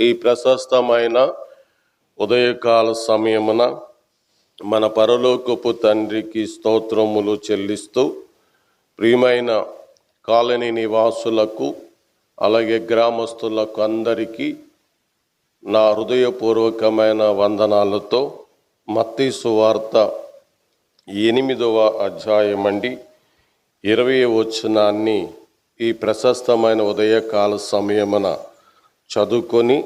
ఈ ప్రశస్తమైన ఉదయకాల సమయమున మన పరలోకపు తండ్రికి స్తోత్రములు చెల్లిస్తూ ప్రియమైన కాలనీ నివాసులకు అలాగే గ్రామస్తులకు అందరికీ నా హృదయపూర్వకమైన వందనాలతో మత్తి సువార్త ఎనిమిదవ అధ్యాయం అండి ఇరవై వచనాన్ని ఈ ప్రశస్తమైన ఉదయకాల సమయమున చదువుకొని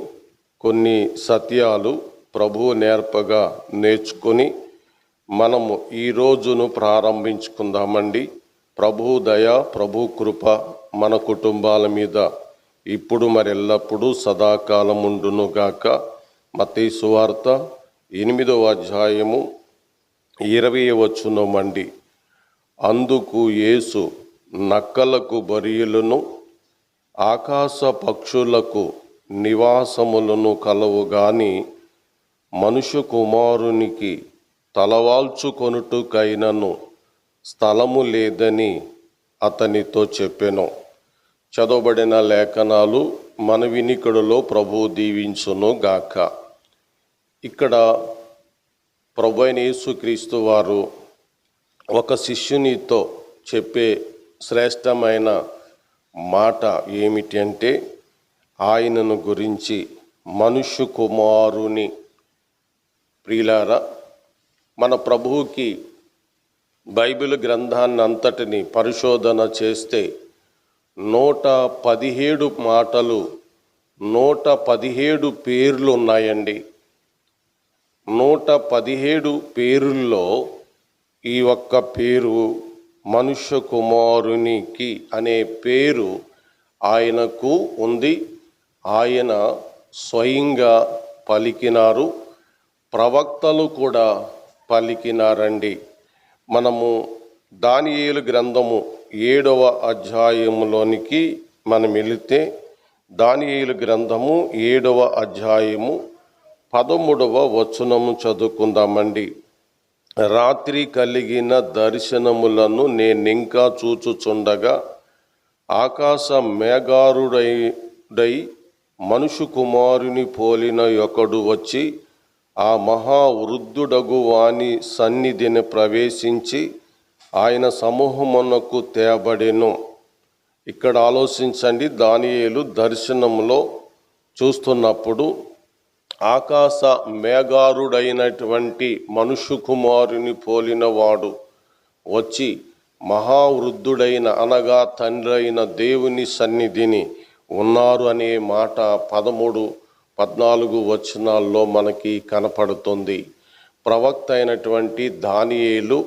కొన్ని సత్యాలు ప్రభువు నేర్పగా నేర్చుకొని మనము ఈ రోజును ప్రారంభించుకుందామండి. ప్రభు దయ ప్రభు కృప మన కుటుంబాల మీద ఇప్పుడు మరి ఎల్లప్పుడూ సదాకాలం ఉండునుగాక. మతీ సువార్త ఎనిమిదవ అధ్యాయము ఇరవై వచ్చునమండి అందుకు యేసు నక్కలకు బరియలను ఆకాశ పక్షులకు నివాసములను కలవు గాని మనుష్య కుమారునికి తలవాల్చుకొనుటకైనను స్థలము లేదని అతనితో చెప్పెను. చదవబడిన లేఖనాలు మన వినికడులో ప్రభు దీవించును గాక. ఇక్కడ ప్రభు అయిన యేసుక్రీస్తు వారు ఒక శిష్యునితో చెప్పే శ్రేష్టమైన మాట ఏమిటి అంటే ఆయనను గురించి మనుష్య కుమారుని ప్రియులారా మన ప్రభువుకి బైబిల్ గ్రంథాన్ని అంతటిని పరిశోధన చేస్తే నూట పదిహేడు మాటలు నూట పదిహేడు పేర్లు ఉన్నాయండి. నూట పదిహేడు పేరుల్లో ఈ ఒక్క పేరు మనుష్య కుమారునికి అనే పేరు ఆయనకు ఉంది. ఆయన స్వయంగా పలికినారు. ప్రవక్తలు కూడా పలికినారండి. మనము దానియేలు గ్రంథము ఏడవ అధ్యాయములోనికి మనం వెళితే దానియేలు గ్రంథము ఏడవ అధ్యాయము పదమూడవ వచనము చదువుకుందామండి. రాత్రి కలిగిన దర్శనములను నేనింకా చూచుచుండగా ఆకాశ మేఘారుడై మనుషు కుమారుని పోలిన ఒకడు వచ్చి ఆ మహావృద్ధుడగు వాని సన్నిధిని ప్రవేశించి ఆయన సమూహమునకు తేబడెను. ఇక్కడ ఆలోచించండి దానియేలు దర్శనంలో చూస్తున్నప్పుడు ఆకాశ మేఘారుడైనటువంటి మనుషు కుమారుని పోలినవాడు వచ్చి మహావృద్ధుడైన అనగా తండ్రి అయిన దేవుని సన్నిధిని ఉన్నారు అనే మాట పదమూడు పద్నాలుగు వచనాల్లో మనకి కనపడుతుంది. ప్రవక్త అయినటువంటి దానియేలు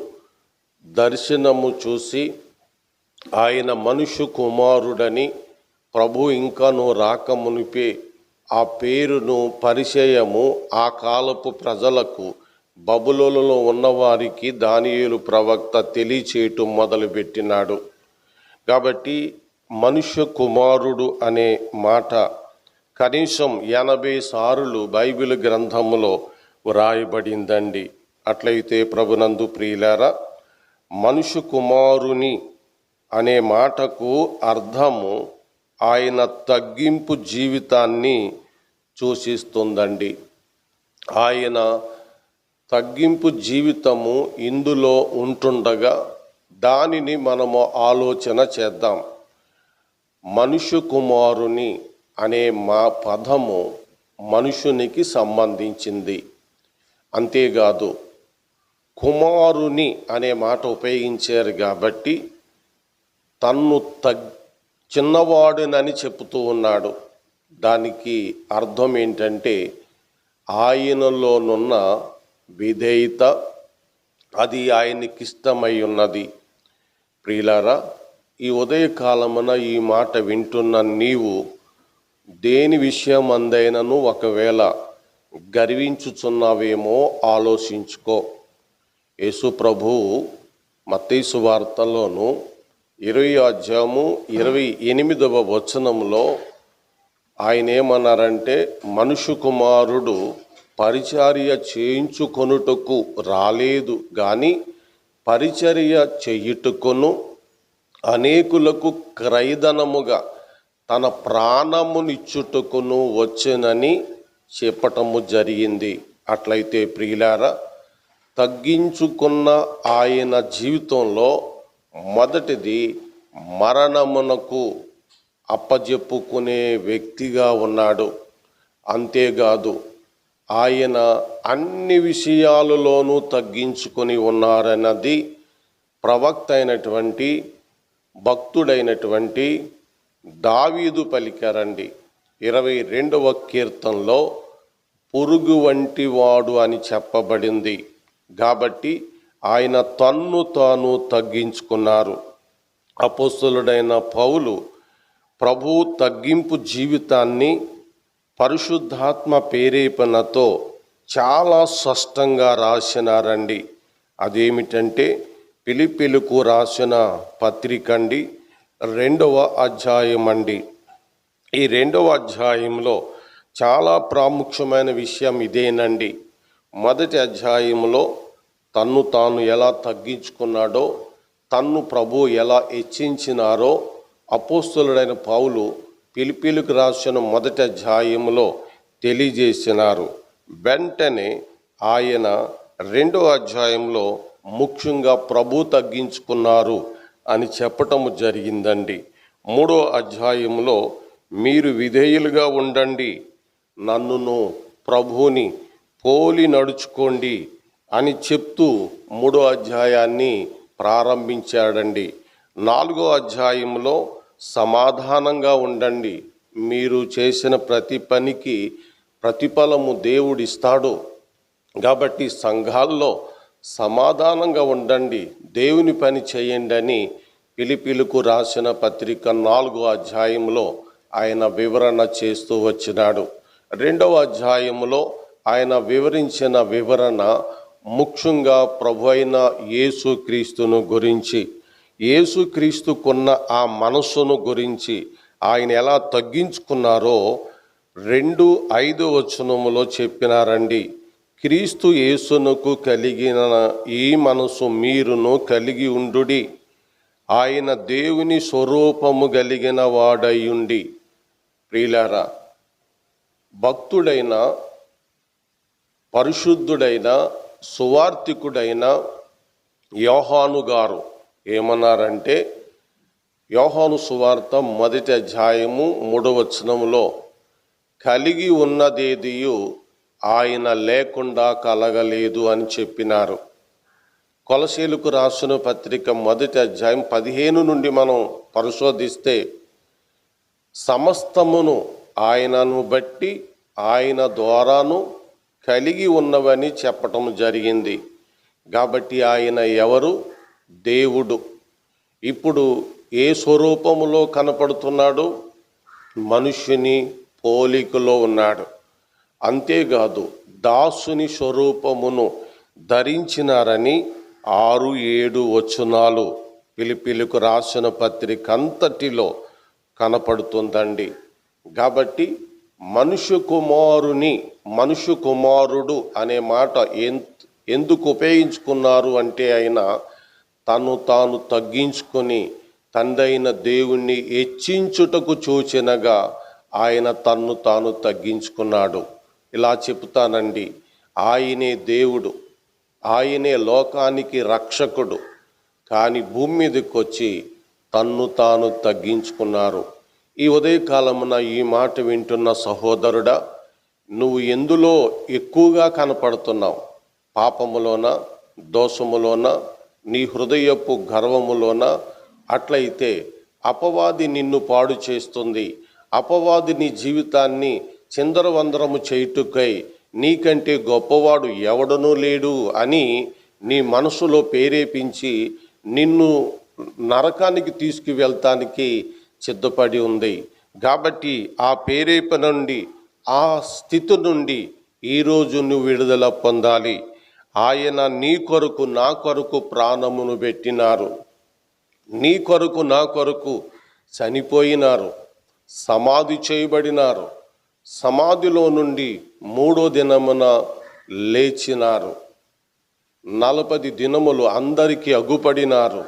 దర్శనము చూసి ఆయన మనుషు కుమారుడని ప్రభు ఇంకాను రాకమునిపే ఆ పేరును పరిచయము ఆ కాలపు ప్రజలకు బబులోలలో ఉన్నవారికి దానియేలు ప్రవక్త తెలియచేయటం మొదలుపెట్టినాడు. కాబట్టి మనుష్య కుమారుడు అనే మాట కనీసం ఎనభై సార్లు బైబిల్ గ్రంథములో వ్రాయబడిందండి. అట్లయితే ప్రభునందు ప్రియులారా మనుషు కుమారుని అనే మాటకు అర్థము ఆయన తగ్గింపు జీవితాన్ని సూచిస్తుందండి. ఆయన తగ్గింపు జీవితము ఇందులో ఉంటుండగా దానిని మనము ఆలోచన చేద్దాం. మనుష్య కుమారుని అనే మా పదము మనుషునికి సంబంధించింది. అంతేకాదు కుమారుని అనే మాట ఉపయోగించారు కాబట్టి తన్ను తగ్ చిన్నవాడునని చెప్తూ ఉన్నాడు. దానికి అర్థం ఏంటంటే ఆయనలోనున్న విధేయత అది ఆయనకిష్టమై ఉన్నది. ప్రియులారా ఈ ఉదయకాలమున ఈ మాట వింటున్న నీవు దేని విషయం అందైనను ఒకవేళ గర్వించుచున్నావేమో ఆలోచించుకో. యేసు ప్రభు మత్తీసు వార్తలోను ఇరవై అధ్యాయము ఇరవై ఎనిమిదవ వచనంలో ఆయన ఏమన్నారంటే మనుషు కుమారుడు పరిచర్య చేయించుకొనుటకు రాలేదు కానీ పరిచర్య చేయుటకును అనేకులకు క్రైదనముగా తన ప్రాణమునిచ్చుటకును వచ్చెనని చెప్పటము జరిగింది. అట్లయితే ప్రియులార తగ్గించుకున్న ఆయన జీవితంలో మొదటిది మరణమునకు అప్పజెప్పుకునే వ్యక్తిగా ఉన్నాడు. అంతేకాదు ఆయన అన్ని విషయాలలోనూ తగ్గించుకొని ఉన్నారన్నది ప్రవక్త అయినటువంటి భక్తుడైనటువంటి దావీదు పలికారండి ఇరవై రెండవ కీర్తనలో పురుగు వంటి వాడు అని చెప్పబడింది. కాబట్టి ఆయన తన్ను తాను తగ్గించుకున్నారు. అపోస్తులుడైన పౌలు ప్రభు తగ్గింపు జీవితాన్ని పరిశుద్ధాత్మ ప్రేరేపణతో చాలా స్పష్టంగా రాసినారండి. అదేమిటంటే పిలిపిలుకు రాసిన పత్రిక అండి రెండవ అధ్యాయం అండి ఈ రెండవ అధ్యాయంలో చాలా ప్రాముఖ్యమైన విషయం ఇదేనండి. మొదటి అధ్యాయంలో తన్ను తాను ఎలా తగ్గించుకున్నాడో తన్ను ప్రభు ఎలా హెచ్చించినారో అపోస్తులుడైన పౌలు పిలిపిలుకు రాసిన మొదటి అధ్యాయంలో తెలియజేసినారు. వెంటనే ఆయన రెండో అధ్యాయంలో ముఖ్యంగా ప్రభు తగ్గించుకున్నారు అని చెప్పటము జరిగిందండి. మూడో అధ్యాయంలో మీరు విధేయులుగా ఉండండి నన్నును ప్రభువుని పోలి నడుచుకోండి అని చెప్తూ మూడో అధ్యాయాన్ని ప్రారంభించాడండి. నాలుగో అధ్యాయంలో సమాధానంగా ఉండండి మీరు చేసిన ప్రతి పనికి ప్రతిఫలము దేవుడిస్తాడు. కాబట్టి సంఘాల్లో సమాధానంగా ఉండండి. దేవుని పని చేయండి అని పిలిపిలుకు రాసిన పత్రిక నాలుగో అధ్యాయంలో ఆయన వివరణ చేస్తూ వచ్చినాడు. రెండవ అధ్యాయంలో ఆయన వివరించిన వివరణ ముఖ్యంగా ప్రభు అయిన యేసుక్రీస్తును గురించి యేసుక్రీస్తుకున్న ఆ మనస్సును గురించి ఆయన ఎలా తగ్గించుకున్నారో రెండు ఐదు వచనములో చెప్పినారండి. క్రీస్తు యేసునకు కలిగిన ఈ మనసు మీరును కలిగి ఉండుడి. ఆయన దేవుని స్వరూపము కలిగిన వాడయ్యుండి. ప్రియులారా భక్తుడైన పరిశుద్ధుడైన సువార్థికుడైన యోహాను గారు ఏమన్నారంటే యోహాను సువార్త మొదటి అధ్యాయము మూడవచనంలో కలిగి ఉన్నదేదియు ఆయన లేకుండా కలగలేదు అని చెప్పినారు. కొలసీలకు రాసిన పత్రిక మొదటి అధ్యాయం పదిహేను నుండి మనం పరిశోధిస్తే సమస్తమును ఆయనను బట్టి ఆయన ద్వారాను కలిగి ఉన్నవని చెప్పటం జరిగింది. కాబట్టి ఆయన ఎవరు? దేవుడు. ఇప్పుడు ఏ స్వరూపములో కనపడుతున్నాడు? మనుష్యుని పోలికలో ఉన్నాడు. అంతేకాదు దాసుని స్వరూపమును ధరించినారని ఆరు ఏడు వచనాలు పిలిపిలుకు రాసిన పత్రిక అంతటిలో కనపడుతుందండి. కాబట్టి మనుషు కుమారుని మనుషు కుమారుడు అనే మాట ఎందుకు ఉపయోగించుకున్నారు అంటే ఆయన తను తాను తగ్గించుకొని తండ్రైన దేవుణ్ణి హెచ్చించుటకు చూచినగా ఆయన తన్ను తాను తగ్గించుకున్నాడు. ఇలా చెప్తానండి ఆయనే దేవుడు ఆయనే లోకానికి రక్షకుడు. కానీ భూమి మీదకి వచ్చి తన్ను తాను తగ్గించుకున్నారు. ఈ ఉదయకాలమున ఈ మాట వింటున్న సహోదరుడా నువ్వు ఎందులో ఎక్కువగా కనపడుతున్నావు? పాపములోన? దోషములోన? నీ హృదయపు గర్వములోన? అట్లయితే అపవాది నిన్ను పాడు చేస్తుంది. అపవాది నీ జీవితాన్ని చిందరవందరము చేయుటకై నీకంటే గొప్పవాడు ఎవడనూ లేడు అని నీ మనసులో ప్రేరేపించి నిన్ను నరకానికి తీసుకువెళ్తానికి సిద్ధపడి ఉంది. కాబట్టి ఆ పేరేప నుండి ఆ స్థితి నుండి ఈరోజు నువ్వు విడుదల పొందాలి. ఆయన నీ కొరకు నా కొరకు ప్రాణమును పెట్టినారు. నీ కొరకు నా కొరకు చనిపోయినారు. సమాధి చేయబడినారు. సమాధిలో నుండి మూడో దినమున లేచినారు. నలపది దినములు అందరికీ అగుపడినారు.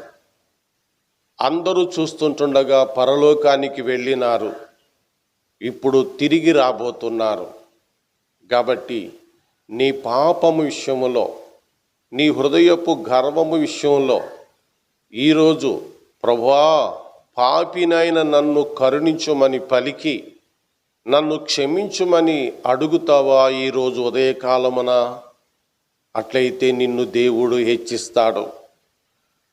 అందరూ చూస్తుంటుండగా పరలోకానికి వెళ్ళినారు. ఇప్పుడు తిరిగి రాబోతున్నారు. కాబట్టి నీ పాపము విషయములో నీ హృదయపు గర్వము విషయంలో ఈరోజు ప్రభా పాపినైన నన్ను కరుణించమని పలికి నన్ను క్షమించుమని అడుగుతావా ఈరోజు ఉదయకాలమున? అట్లయితే నిన్ను దేవుడు హెచ్చిస్తాడు.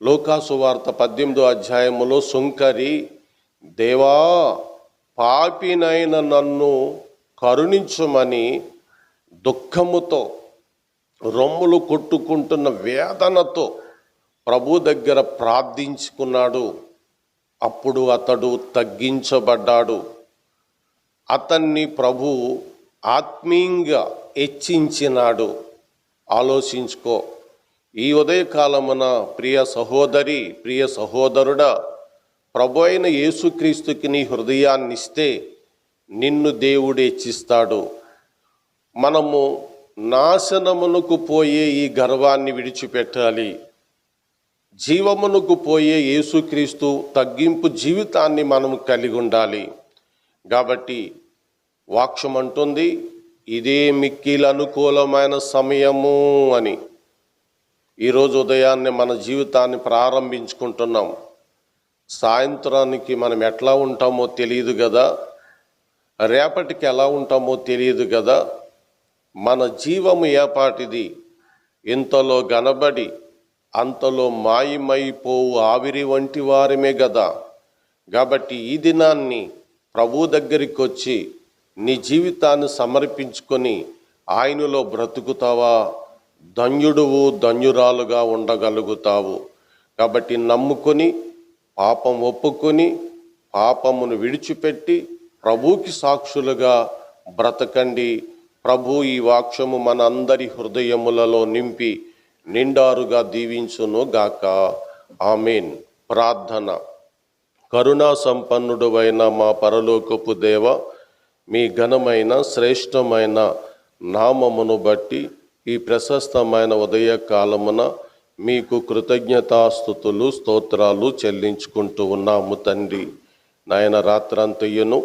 లోకాసు వార్త పద్దెనిమిదో అధ్యాయములో సుంకరి దేవా పాపినైన నన్ను కరుణించుమని దుఃఖముతో రొమ్ములు కొట్టుకుంటున్న వేదనతో ప్రభు దగ్గర ప్రార్థించుకున్నాడు. అప్పుడు అతడు తగ్గించబడ్డాడు. అతన్ని ప్రభు ఆత్మీయంగా హెచ్చించినాడు. ఆలోచించుకో. ఈ ఉదయకాలమున ప్రియ సహోదరి ప్రియ సహోదరుడా ప్రభు అయిన యేసుక్రీస్తుకి నీ హృదయాన్ని ఇస్తే నిన్ను దేవుడు హెచ్చిస్తాడు. మనము నాశనమునకు పోయే ఈ గర్వాన్ని విడిచిపెట్టాలి. జీవమునకు పోయే యేసుక్రీస్తు తగ్గింపు జీవితాన్ని మనం కలిగి ఉండాలి. కాబట్టి వాక్షం అంటుంది ఇదే మిక్కిలి అనుకూలమైన సమయము అని. ఈరోజు ఉదయాన్నే మన జీవితాన్ని ప్రారంభించుకుంటున్నాం. సాయంత్రానికి మనం ఎట్లా ఉంటామో తెలియదు కదా రేపటికి ఎలా ఉంటామో తెలియదు కదా మన జీవము ఏపాటిది? ఇంతలో గనబడి అంతలో మాయమైపోవు ఆవిరి వంటి వారమే కదా కాబట్టి ఈ దినాన్ని ప్రభు దగ్గరికి వచ్చి నీ జీవితాన్ని సమర్పించుకొని ఆయనలో బ్రతుకుతావా? ధన్యుడువు ధన్యురాలుగా ఉండగలుగుతావు. కాబట్టి నమ్ముకొని పాపం ఒప్పుకొని పాపమును విడిచిపెట్టి ప్రభుకి సాక్షులుగా బ్రతకండి. ప్రభు ఈ వాక్యము మన అందరి హృదయములలో నింపి నిండారుగా దీవించును గాక ఆమెన్. ప్రార్థన. కరుణా సంపన్నుడువైన మా పరలోకపు దేవ మీ ఘనమైన శ్రేష్టమైన నామమును బట్టి ఈ ప్రశస్తమైన ఉదయ కాలమున మీకు కృతజ్ఞతాస్థుతులు స్తోత్రాలు చెల్లించుకుంటూ ఉన్నాము తండ్రి. నాయన రాత్రంతయ్యను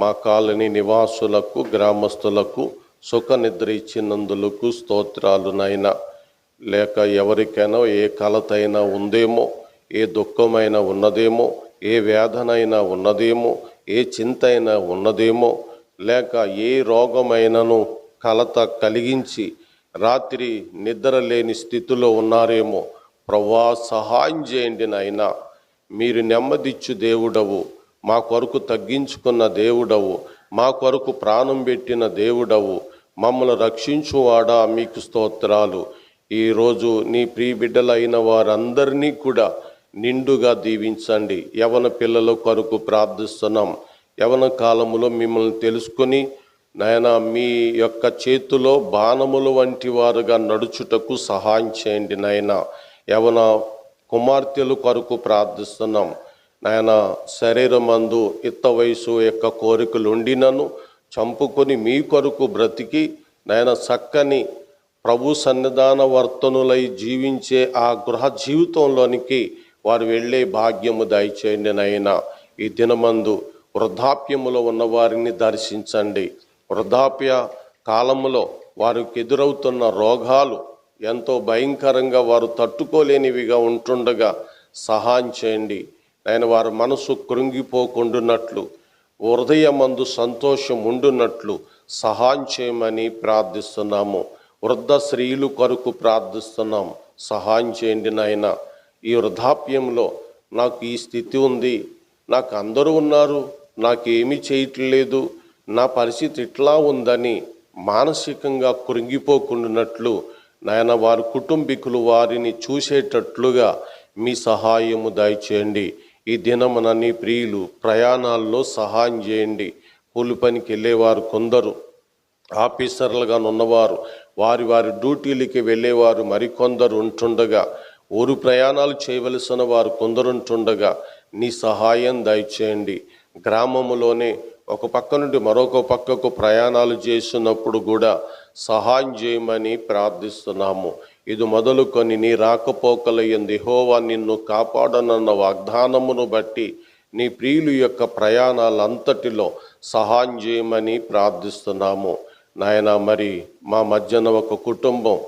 మా కాలనీ నివాసులకు గ్రామస్తులకు సుఖ నిద్ర ఇచ్చినందులకు స్తోత్రాలు నాయన. లేక ఎవరికైనా ఏ కలతైనా ఉందేమో ఏ దుఃఖమైనా ఉన్నదేమో ఏ వేదనైనా ఉన్నదేమో ఏ చింత అయినా ఉన్నదేమో లేక ఏ రోగమైనను కలత కలిగించి రాత్రి నిద్ర లేని స్థితిలో ఉన్నారేమో ప్రవ్వా సహాయం చేయండి నాయనా. మీరు నెమ్మదిచ్చు దేవుడవు మా కొరకు తగ్గించుకున్న దేవుడవు మా కొరకు ప్రాణం పెట్టిన దేవుడవు మమ్మల్ని రక్షించువాడా మీకు స్తోత్రాలు. ఈరోజు నీ ప్రియ బిడ్డలైన వారందరినీ కూడా నిండుగా దీవించండి. యవన పిల్లల కొరకు ప్రార్థిస్తున్నాం. యవన కాలములో మిమ్మల్ని తెలుసుకొని నాయన మీ యొక్క చేతిలో బాణములు వంటి వారుగా నడుచుటకు సహాయం చేయండి నాయన. యవన కుమార్తెలు కొరకు ప్రార్థిస్తున్నాం. నాయన శరీరమందు ఇత్త వయసు యొక్క కోరికలు ఉండినను చంపుకొని మీ కొరకు బ్రతికి నాయన చక్కని ప్రభు సన్నిధాన వర్తనులై జీవించే ఆ గృహ జీవితంలోనికి వారు వెళ్ళే భాగ్యము దయచేయండి నైనా ఈ దినమందు వృద్ధాప్యములో ఉన్న వారిని దర్శించండి. వృద్ధాప్య కాలములో వారికి ఎదురవుతున్న రోగాలు ఎంతో భయంకరంగా వారు తట్టుకోలేనివిగా ఉంటుండగా సహాయం చేయండి. ఆయన వారి మనసు కృంగిపోకుండునట్లు హృదయమందు సంతోషం ఉండునట్లు సహాయం చేయమని ప్రార్థిస్తున్నాము. వృద్ధ స్త్రీలు కొరకు ప్రార్థిస్తున్నాం సహాయం చేయండి నాయన ఈ వృద్ధాప్యంలో నాకు ఈ స్థితి ఉంది. నాకు అందరూ ఉన్నారు. నాకేమీ చేయట్లేదు. నా పరిస్థితి ఇట్లా ఉందని మానసికంగా కృంగిపోకుండానట్లు నాయన వారి కుటుంబీకులు వారిని చూసేటట్లుగా మీ సహాయము దయచేయండి. ఈ దినమున నీ ప్రియులు ప్రయాణాల్లో సహాయం చేయండి. కూలి పనికి వెళ్ళేవారు కొందరు ఆఫీసర్లుగా ఉన్నవారు వారి వారి డ్యూటీలకి వెళ్ళేవారు మరికొందరు ఉంటుండగా ఊరు ప్రయాణాలు చేయవలసిన వారు కొందరుంటుండగా నీ సహాయం దయచేయండి. గ్రామములోనే ఒక పక్క నుండి మరొక పక్కకు ప్రయాణాలు చేసినప్పుడు కూడా సహాయం చేయమని ప్రార్థిస్తున్నాము. ఇది మొదలుకొని నీ రాకపోకల ఎందు నిన్ను కాపాడనన్న వాగ్దానమును బట్టి నీ ప్రియులు యొక్క ప్రయాణాలంతటిలో సహాయం చేయమని ప్రార్థిస్తున్నాము. నాయన మరి మా మధ్యన ఒక కుటుంబం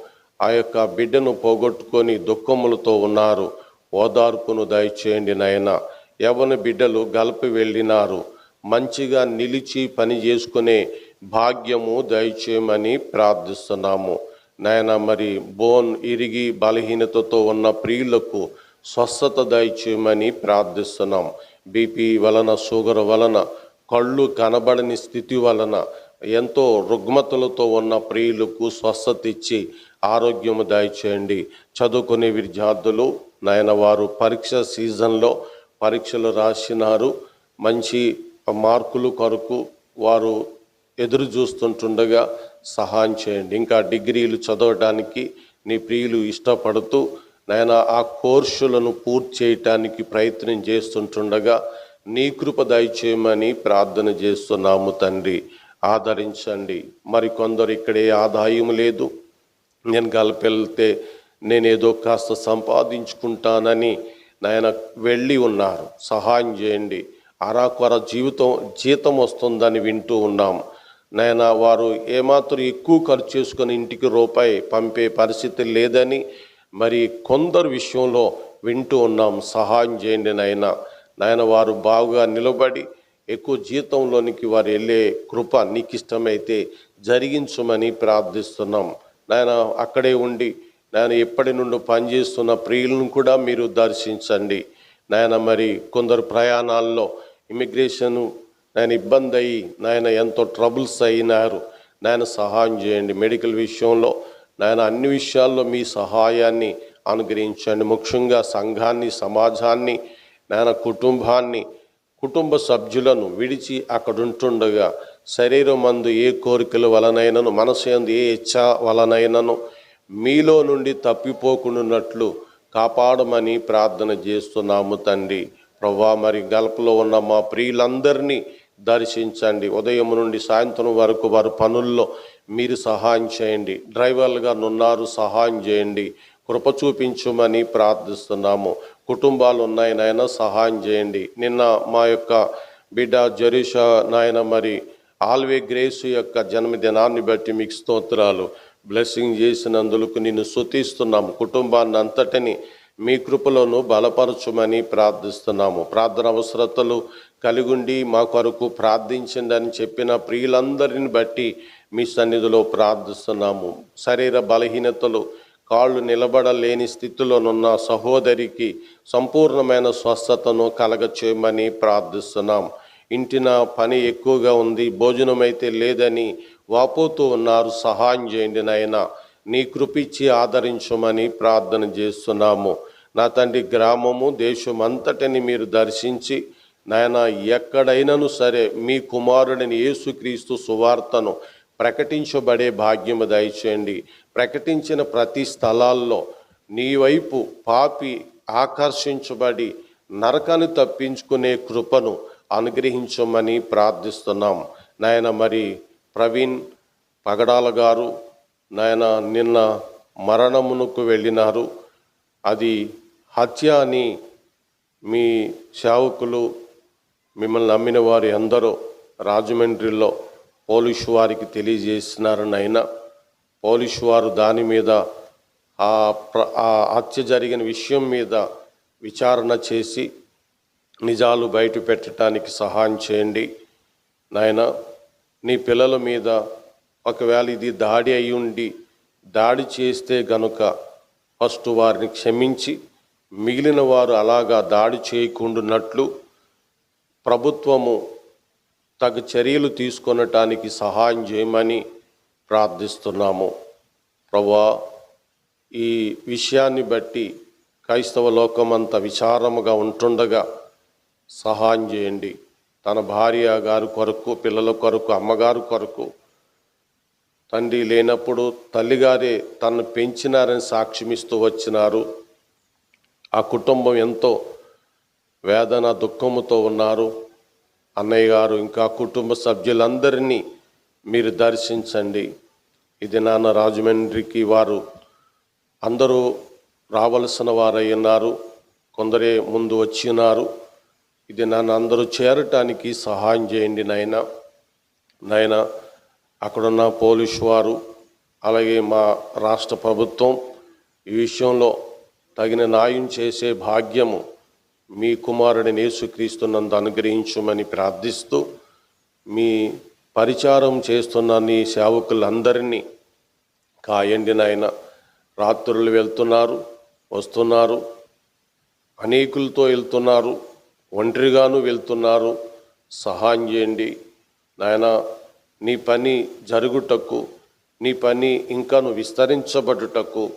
ఆ యొక్క బిడ్డను పోగొట్టుకొని దుఃఖములతో ఉన్నారు. ఓదార్పును దయచేయండి నాయన. యవన బిడ్డలు గల్పి వెళ్ళినారు. మంచిగా నిలిచి పని చేసుకునే భాగ్యము దయచేయమని ప్రార్థిస్తున్నాము. నాయన మరి బోన్ ఇరిగి బలహీనతతో ఉన్న ప్రియులకు స్వస్థత దయచేయమని ప్రార్థిస్తున్నాం. బీపీ వలన షుగర్ వలన కళ్ళు కనబడని స్థితి వలన ఎంతో రుగ్మతలతో ఉన్న ప్రియులకు స్వస్థత ఇచ్చి ఆరోగ్యము దయచేయండి. చదువుకునే విద్యార్థులు నాయన వారు పరీక్ష సీజన్లో పరీక్షలు రాసినారు. మంచి మార్కులు కొరకు వారు ఎదురు చూస్తుంటుండగా సహాయం చేయండి. ఇంకా డిగ్రీలు చదవడానికి నీ ప్రియులు ఇష్టపడుతూ నాయన ఆ కోర్సులను పూర్తి చేయటానికి ప్రయత్నం చేస్తుంటుండగా నీ కృప దయచేయమని ప్రార్థన చేస్తున్నాము తండ్రి. ఆదరించండి. మరి కొందరు ఇక్కడే ఆదాయం లేదు. నేను కలిపెళ్తే నేనేదో కాస్త సంపాదించుకుంటానని నాయన వెళ్ళి ఉన్నారు. సహాయం చేయండి. అరాకొర జీవితం జీతం వస్తుందని వింటూ ఉన్నాం. నాయన వారు ఏమాత్రం ఎక్కువ ఖర్చు చేసుకొని ఇంటికి రూపాయి పంపే పరిస్థితి లేదని మరి కొందరు విషయంలో వింటూ ఉన్నాం. సహాయం చేయండి నాయన. నాయన వారు బాగా నిలబడి ఎక్కువ జీతంలోనికి వారు వెళ్ళే కృప నీకు ఇష్టమైతే జరిగించమని ప్రార్థిస్తున్నాం. నాయన అక్కడే ఉండి నాయన ఎప్పటి నుండి పనిచేస్తున్న ప్రియులను కూడా మీరు దర్శించండి. నాయన మరి కొందరు ప్రయాణాల్లో ఇమిగ్రేషన్ నాయన ఇబ్బంది అయ్యి నాయన ఎంతో ట్రబుల్స్ అయినారు. నాయన సహాయం చేయండి. మెడికల్ విషయంలో నాయన అన్ని విషయాల్లో మీ సహాయాన్ని అనుగ్రహించండి. ముఖ్యంగా సంఘాన్ని సమాజాన్ని నాయన కుటుంబాన్ని కుటుంబ సభ్యులను విడిచి అక్కడుంటుండగా శరీరం మందు ఏ కోరికల వలనైనను మనసు ఎందు ఏ ఇచ్చ వలనైనను మీలో నుండి తప్పిపోకుండానట్లు కాపాడమని ప్రార్థన చేస్తున్నాము తండ్రి. ప్రవ్వా మరి గల్పలో ఉన్న మా ప్రియులందరినీ దర్శించండి. ఉదయం నుండి సాయంత్రం వరకు వారి పనుల్లో మీరు సహాయం చేయండి. డ్రైవర్లుగా నున్నారు సహాయం చేయండి. కృప చూపించమని ప్రార్థిస్తున్నాము. కుటుంబాలు ఉన్నాయి నాయన సహాయం చేయండి. నిన్న మా యొక్క బిడ్డ జరీష నాయన మరి ఆల్వే గ్రేస్ యొక్క జన్మదినాన్ని బట్టి మీకు స్తోత్రాలు. బ్లెస్సింగ్ చేసినందుకు నిన్ను స్తుతిస్తున్నాం. కుటుంబాన్ని అంతటిని మీ కృపలోను బలపరచుమని ప్రార్థిస్తున్నాము. ప్రార్థన అవసరతలు కలిగుండి మా కొరకు ప్రార్థించిందని చెప్పిన ప్రియులందరిని బట్టి మీ సన్నిధిలో ప్రార్థిస్తున్నాము. శరీర బలహీనతలు కాళ్ళు నిలబడలేని స్థితిలోనున్న సహోదరికి సంపూర్ణమైన స్వస్థతను కలగచేయమని ప్రార్థిస్తున్నాం. ఇంటిన పని ఎక్కువగా ఉంది భోజనం అయితే లేదని వాపోతూ ఉన్నారు సహాయం చేయండి నాయన. నీ కృపిచ్చి ఆదరించమని ప్రార్థన చేస్తున్నాము. నా తండ్రి గ్రామము దేశం అంతటిని మీరు దర్శించి నాయన ఎక్కడైనను సరే మీ కుమారుడిని యేసుక్రీస్తు సువార్తను ప్రకటించబడే భాగ్యము దయచేయండి. ప్రకటించిన ప్రతి స్థలాల్లో నీ వైపు పాపి ఆకర్షించబడి నరకను తప్పించుకునే కృపను అనుగ్రహించమని ప్రార్థిస్తున్నాం. నాయన మరి ప్రవీణ్ పగడాల గారు నాయన నిన్న మరణమునకు వెళ్ళినారు. అది హత్య అని మీ సేవకులు మిమ్మల్ని నమ్మిన వారి అందరూ రాజమండ్రిలో పోలీసు వారికి తెలియజేసినారు నాయన పోలీసు వారు దాని మీద ఆ ప్ర ఆ హత్య జరిగిన విషయం మీద విచారణ చేసి నిజాలు బయట పెట్టడానికి సహాయం చేయండి. నాయన నీ పిల్లల మీద ఒకవేళ ఇది దాడి అయి ఉండి దాడి చేస్తే గనుక ఫస్ట్ వారిని క్షమించి మిగిలిన వారు అలాగా దాడి చేయకుండానట్లు ప్రభుత్వము తగు చర్యలు తీసుకొనటానికి సహాయం చేయమని ప్రార్థిస్తున్నాము. ప్రభా ఈ విషయాన్ని బట్టి క్రైస్తవ లోకం అంత విచారముగా ఉంటుండగా సహాయం చేయండి. తన భార్య గారి కొరకు పిల్లల కొరకు అమ్మగారు కొరకు తండ్రి లేనప్పుడు తల్లిగారే తను పెంచినారని సాక్ష్యమిస్తూ వచ్చినారు. ఆ కుటుంబం ఎంతో వేదన దుఃఖముతో ఉన్నారు. అన్నయ్య గారు ఇంకా కుటుంబ సభ్యులందరినీ మీరు దర్శించండి. ఇది నాన్న రాజమండ్రికి వారు అందరూ రావలసిన వారై ఉన్నారు కొందరే ముందు వచ్చినారు ఇది నన్ను అందరూ చేరటానికి సహాయం చేయండి నాయన. నాయన అక్కడున్న పోలీస్ వారు అలాగే మా రాష్ట్ర ప్రభుత్వం ఈ విషయంలో తగిన న్యాయం చేసే భాగ్యము మీ కుమారుడిని యేసుక్రీస్తునందు అనుగ్రహించమని ప్రార్థిస్తూ మీ పరిచారం చేస్తున్న నీ సేవకులందరినీ కాయండి నాయన. రాత్రులు వెళ్తున్నారు వస్తున్నారు అనేకులతో వెళ్తున్నారు ఒంటరిగాను వెళ్తున్నారు. సహాయం చేయండి నాయన. నీ పని జరుగుటకు నీ పని ఇంకాను విస్తరించబడుటకు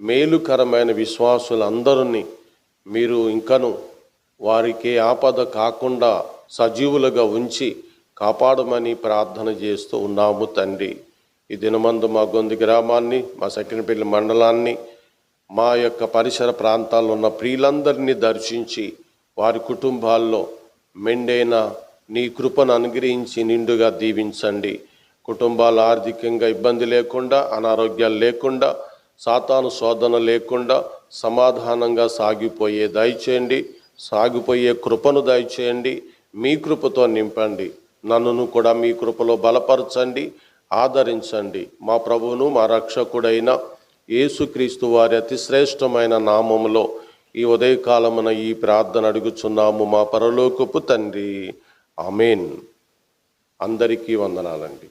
మేలుకరమైన విశ్వాసులందరినీ మీరు ఇంకను వారికి ఆపద కాకుండా సజీవులుగా ఉంచి కాపాడమని ప్రార్థన చేస్తూ ఉన్నాము తండ్రి. ఈ దినమందు మా గొంతు గ్రామాన్ని మా సకినపల్లి మండలాన్ని మా యొక్క పరిసర ప్రాంతాల్లో ఉన్న ప్రియులందరినీ దర్శించి వారి కుటుంబాల్లో మెండైన నీ కృపను అనుగ్రహించి నిండుగా దీవించండి. కుటుంబాలు ఆర్థికంగా ఇబ్బంది లేకుండా అనారోగ్యాలు లేకుండా సాతాను శోధన లేకుండా సమాధానంగా సాగిపోయే దయచేయండి సాగిపోయే కృపను దయచేయండి మీ కృపతో నింపండి నన్నును కూడా మీ కృపలో బలపరచండి ఆదరించండి. మా ప్రభువును మా రక్షకుడైన యేసుక్రీస్తు వారి అతి శ్రేష్టమైన నామములో ఈ ఉదయకాలమున ఈ ప్రార్థన అడుగుచున్నాము మా పరలోకపు తండ్రి. అమేన్ అందరికీ వందనాలండి.